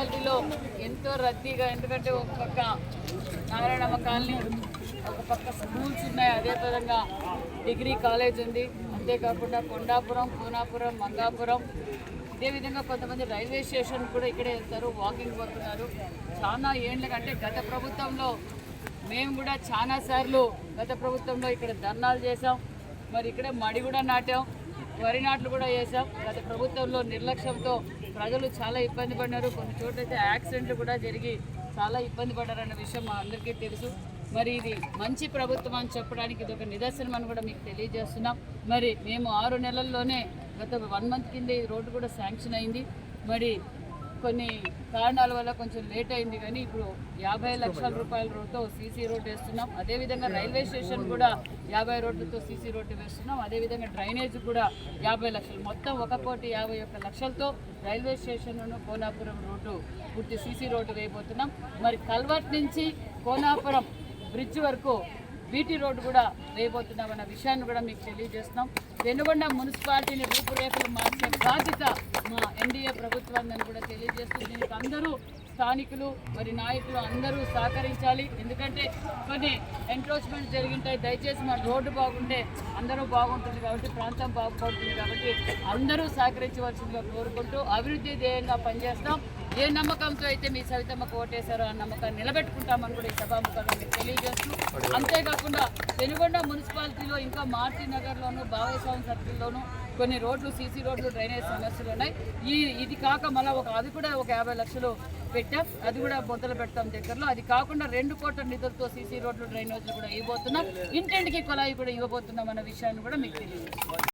మున్సిపాలిటీలో ఎంతో రద్దీగా ఎందుకంటే ఒక పక్క నారాయణమ్మ కాలనీ ఒక పక్క స్కూల్స్ ఉన్నాయి. అదే విధంగా డిగ్రీ కాలేజ్ ఉంది. అంతేకాకుండా కొండాపురం పూనాపురం మంగాపురం అదేవిధంగా కొంతమంది రైల్వే స్టేషన్ కూడా ఇక్కడే వెళ్తారు వాకింగ్ పోతున్నారు. చాలా ఏండ్ల కంటే గత ప్రభుత్వంలో మేము కూడా చాలా సార్లు గత ప్రభుత్వంలో ఇక్కడ ధర్నాలు చేసాం మరి ఇక్కడే మడి కూడా నాటాం వరి నాట్లు కూడా చేసాం గత ప్రభుత్వంలో నిర్లక్ష్యంతో ప్రజలు చాలా ఇబ్బంది పడినారు. కొన్ని చోట్ల అయితే యాక్సిడెంట్లు కూడా జరిగి చాలా ఇబ్బంది పడ్డారన్న విషయం మా అందరికీ తెలుసు. మరి ఇది మంచి ప్రభుత్వం అని చెప్పడానికి ఇది ఒక నిదర్శనం అని కూడా మీకు తెలియజేస్తున్నాం. మరి మేము ఆరు నెలల్లోనే గత వన్ మంత్ కింద ఈ రోడ్డు కూడా శాంక్షన్ అయింది. మరి కొన్ని కారణాల వల్ల కొంచెం లేట్ అయింది కానీ ఇప్పుడు యాభై లక్షల రూపాయల రోడ్తో సీసీ రోడ్ వేస్తున్నాం. అదేవిధంగా రైల్వే స్టేషన్ కూడా యాభై రోడ్లతో సీసీ రోడ్డు వేస్తున్నాం. అదేవిధంగా డ్రైనేజ్ కూడా యాభై లక్షలు. మొత్తం ఒక కోటి యాభై ఒక్క లక్షలతో రైల్వే స్టేషన్ను కోనాపురం రోడ్డు పూర్తి సీసీ రోడ్డు వేయబోతున్నాం. మరి కల్వర్ట్ నుంచి కోనాపురం బ్రిడ్జ్ వరకు బీటీ రోడ్డు కూడా వేయబోతున్నాం అన్న విషయాన్ని కూడా మీకు తెలియజేస్తున్నాం. వెనుగొండ మున్సిపాలిటీని రూపురేఖలు మార్చే బాధ్యత మా ఎన్డీఏ ప్రభుత్వాన్ని కూడా తెలియజేస్తూ దీనికి అందరూ స్థానికులు మరి నాయకులు అందరూ సహకరించాలి. ఎందుకంటే కొన్ని ఎంక్రోచ్మెంట్ జరిగింటాయి. దయచేసి మా రోడ్డు బాగుంటే అందరూ బాగుంటుంది కాబట్టి ప్రాంతం బాగుపడుతుంది కాబట్టి అందరూ సహకరించవలసిందిగా కోరుకుంటూ అభివృద్ధి ధ్యేయంగా పనిచేస్తాం. ఏ నమ్మకంతో అయితే మీ సవితమ్మకు ఓటేశారో ఆ నమ్మకాన్ని నిలబెట్టుకుంటామని కూడా ఈ సభాముఖంగా మీకు తెలియజేస్తూ అంతేకాకుండా పెనుగొండ మున్సిపాలిటీలో ఇంకా మార్టీ నగర్లోను బావేశ్వరం సర్కిల్లోను కొన్ని రోడ్లు సీసీ రోడ్లు డ్రైనేజ్ సమస్యలు ఉన్నాయి. ఈ ఇది కాక మళ్ళీ ఒక అది కూడా ఒక యాభై లక్షలు పెట్టాం. అది కూడా మొదలు పెడతాం దగ్గరలో. అది కాకుండా రెండు కోట్ల నిధులతో సీసీ రోడ్లు డ్రైనేజ్లు కూడా ఇవ్వబోతున్నాం. ఇంటింటికి కుళాయి కూడా ఇవ్వబోతున్నాం అన్న విషయాన్ని కూడా మీకు తెలియజేస్తాం